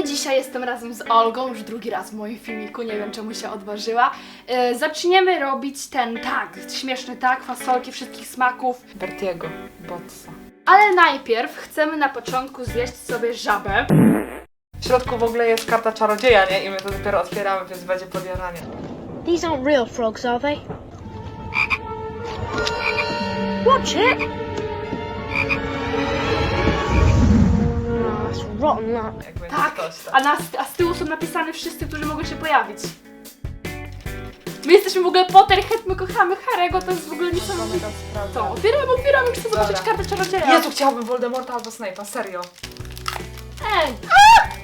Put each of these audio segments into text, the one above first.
i dzisiaj jestem razem z Olgą, już drugi raz w moim filmiku, nie wiem czemu się odważyła. E, zaczniemy robić ten tag, śmieszny tag, fasolki wszystkich smaków. Bertiego, Botsa. Ale najpierw chcemy na początku zjeść sobie żabę. W środku w ogóle jest karta czarodzieja, nie? I my to dopiero otwieramy, więc będzie podjaranie. These aren't real frogs, are they? Watch it! Jak będzie Tak, ktoś tam. a, na, a z tyłu są napisane wszyscy, którzy mogą się pojawić. My jesteśmy w ogóle Potterhead, my kochamy Harry'ego, to jest w ogóle Mamy niesamowite. tam sprawę. To, otwieramy, otwieramy, chcę zobaczyć Dobra. kartę czarodzieja. Jezu, chciałabym Voldemorta albo Snape'a, serio. Ej,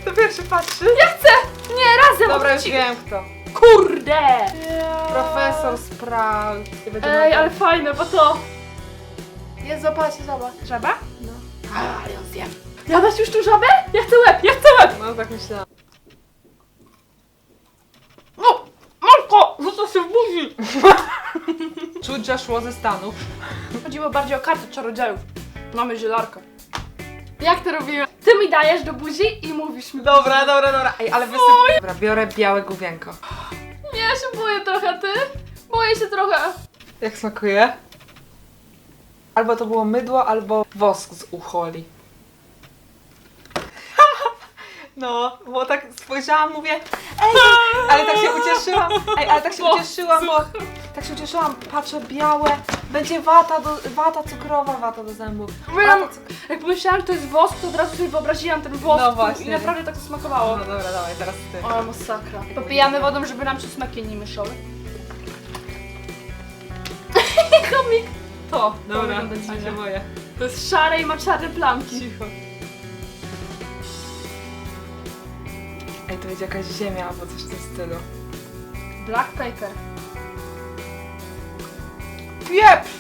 Kto pierwszy patrzy? ja chcę! Nie, razem! Dobra, już wiem kto. Kurde! Profesor Sprout. I będzie Ej, ale fajne, bo to... Jest, zobaczcie, zobacz. Żaba? No. A, ja zjem. Jadasz już tu żabę? Ja chcę łeb, ja chcę łeb! No tak myślałam. No, Marko, rzuca się w buzi. Czuć, że szło ze Stanów. Chodziło bardziej o kartę czarodziejów. Mamy zielarkę. Jak to robimy? Ty mi dajesz do buzi i mówisz mi. Dobra, dobra, dobra. Ej, ale wysyp... Dobra, biorę białe główienko. Nie, ja się boję trochę, ty? Boję się trochę. Jak smakuje? Albo to było mydło, albo wosk z ucholi. No, bo tak spojrzałam, mówię, ej, ale tak się ucieszyłam, ej, ale tak się ucieszyłam, bo tak się ucieszyłam, patrzę, białe, będzie wata, do, wata cukrowa, wata do zębów. Wata cuk- jak pomyślałam, że to jest wosk, to od razu sobie wyobraziłam ten wosk No właśnie. i naprawdę tak to smakowało. No dobra, dawaj, teraz ty. O, masakra. Popijamy wodą, żeby nam się smaki nie mieszały. Komik. To, to Dobra, wygląda ja się dziwnie. boję. To jest szare i ma czarne plamki. Cicho. Będzie jakaś ziemia albo coś w tym stylu. Black paper. Pieprz!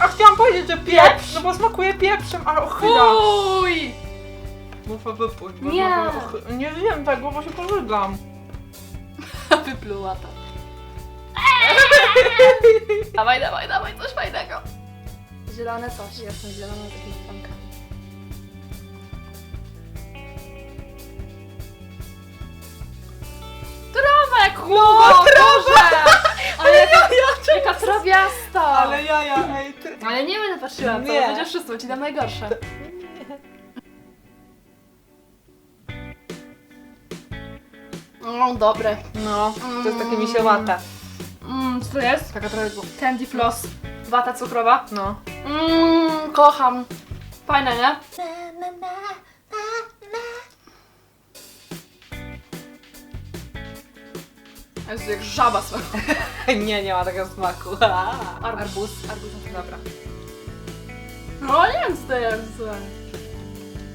A chciałam powiedzieć, że pieprz, Pieprz? no bo smakuje pieprzem, ale ochyla. Fuj! Muszę bo Nie. znowu ochy- Nie wiem tego, bo się pożygam. Wypluła to. dawaj, dawaj, dawaj, coś fajnego. Zielone coś. Jasne, zielone z jakimiś plamkami. Chłopak, No, proszę! Ale jaka, jaka trawiasta! Ale jaja, ej, ty... Ale nie będę patrzyła, co? Nie. Będzie wszystko, ci dam najgorsze. O, dobre. No, to jest takie misiowate. Mmm, co to jest? Taka trochę... Candy floss. Wata cukrowa. No. Mmm, kocham. Fajne, nie? Jezu, jak żaba smakuje. Nie, nie ma takiego smaku. Arbuz. Arbuz. Dobra. No nie wiem co to jest.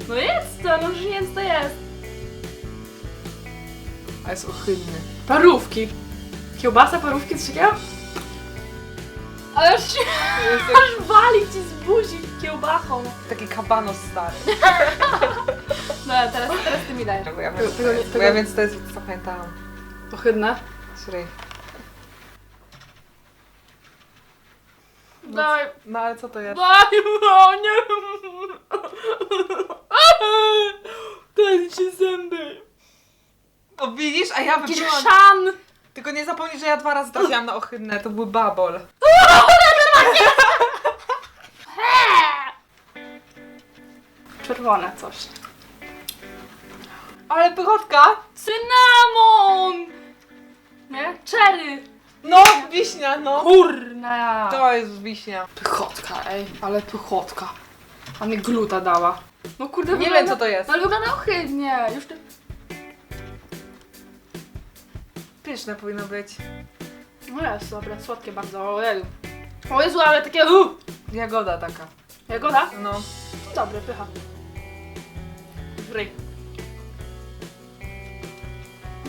No jest to, no wiem co to jest. A jest ohydny. Parówki. Kiełbasa, parówki, coś takiego? Ale aż, Jest aż wali ci z buzi kiełbachą. taki kabanos stary. No teraz, teraz ty mi dajesz. Ja Tego- co tego jest. Bo tego- ja wiem, co to jest, co pamiętałam. Ohydne. Śrej. No, Daj, no ale co to jest? daj, no nie. Daj ci zęby. O widzisz, a ja Jakiś chrzan. Tylko nie zapomnij, że ja dwa razy trafiłam na ohydne, to był babol. Czerwone coś. Ale pychotka! Cynamon! Wiśnia, no. Kurna! To jest wiśnia. Pychotka, ej, ale pychotka. A mi gluta dała. No kurde, Nie wygląda- wiem, co to jest. No ale wygląda ohydnie. Już ty... Pyszne powinno być. No jest, dobre, słodkie bardzo. O Jezu. O Jezu, ale takie... Uh, Jagoda taka. jagoda? No. Dobre, pycha. Ryj.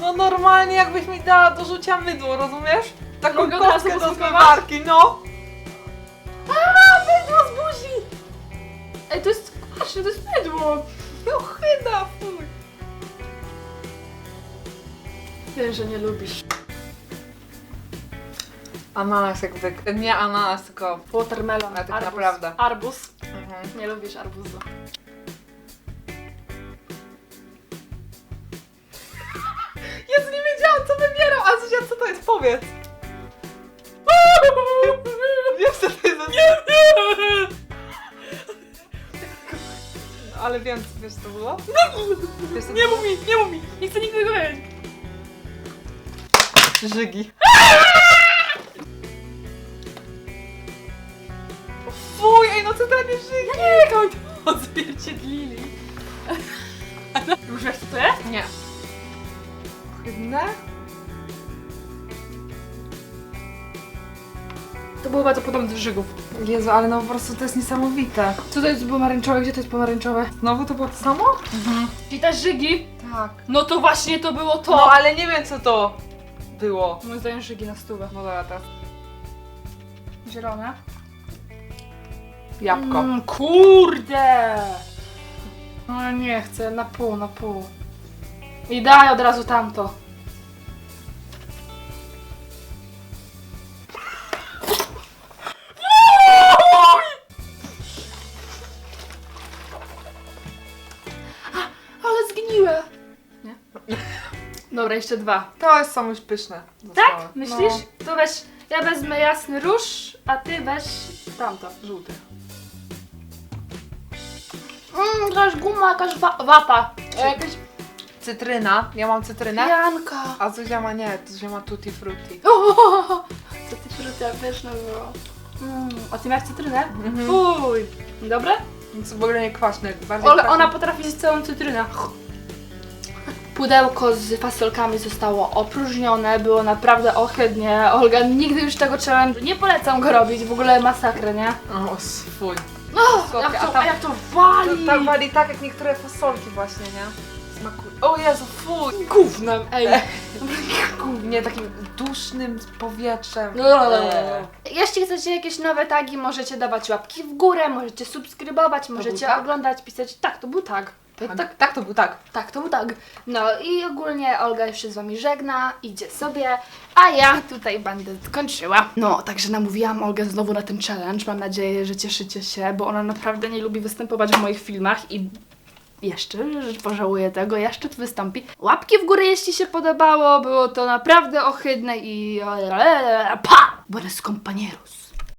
No normalnie jakbyś mi dała do rzucia mydło, rozumiesz? Taką Mogę kostkę do zmywarki, no! A, mydło z buzi! Ej, to jest, kurczę, to jest mydło! No chyba, fuj! Wiem, że nie lubisz. Ananas jak zwykle. Nie ananas, tylko... Watermelon, tak arbuz, naprawdę. arbuz. Mhm. Nie lubisz arbuzu. Jezu, nie wiedziałam co wybieram, a Zuzia, co to jest? Powiedz! Ale wiem, wiesz co to było? Wiesz, co to Nie było? mów mi, nie mów mi, nie chcę nigdy wiedzieć. Żygi. Fuj, ej, no co to nie żygi? Jak oni to odzwierciedlili. Już wiesz co to jest? Nie. Chydne? Było bardzo podobne do żygów. Jezu, ale no po prostu to jest niesamowite. Co to jest pomarańczowe? Gdzie to jest pomarańczowe? Znowu to było to samo? Czyli te żygi? Tak. No to właśnie to było to. No, ale nie wiem co to było. Moim zdaniem żygi na stówę. No dobra, teraz. Zielone. Jabłko. Mm, kurde! No ja nie chcę, na pół, na pół. I daj od razu tamto. Ale zgniłe. Nie? Dobra, jeszcze dwa. To jest samoś pyszne. Tak? Myślisz? To weź, ja wezmę jasny róż, a ty weź tamto, żółty. Mmm, jakaś guma, jakaś wa wata. Jakaś No. Cytryna. Ja mam cytrynę. pianka. A Zuzia ma nie, Zuzia ma tutti frutti. Co ty fruta pyszne było. Mm, a ty miałeś cytrynę? Mhm. Fuj. Dobre? Nic w ogóle nie kwaśne, bardziej Olga, kwaśne. ona potrafi zjeść całą cytrynę. Pudełko z fasolkami zostało opróżnione, było naprawdę ohydnie. Olga, nigdy już tego challenge'u nie polecam go robić, w ogóle masakrę, nie? O, swój. O, Słodkie, jak a to, a jak to wali! tak wali tak jak niektóre fasolki właśnie, nie? Smakuje. O Jezu, fuj! Gównem, ej. Nie, takim dusznym powietrzem. No, no, no, no. Eee. Jeśli chcecie jakieś nowe tagi, możecie dawać łapki w górę, możecie subskrybować, możecie tag? oglądać, pisać. Tak, to był tag. Tak, tak, Tak, tak to był tak. tak, to był tag. No i ogólnie Olga już się z wami żegna, idzie sobie, a ja tutaj będę kończyła. No, także namówiłam Olgę znowu na ten challenge. Mam nadzieję, że cieszycie się, bo ona naprawdę nie lubi występować w moich filmach i jeszcze, że pożałuję tego, jeszcze tu wystąpi. Łapki w górę, jeśli się podobało, było to naprawdę ohydne i... Pa! Buenos compañeros.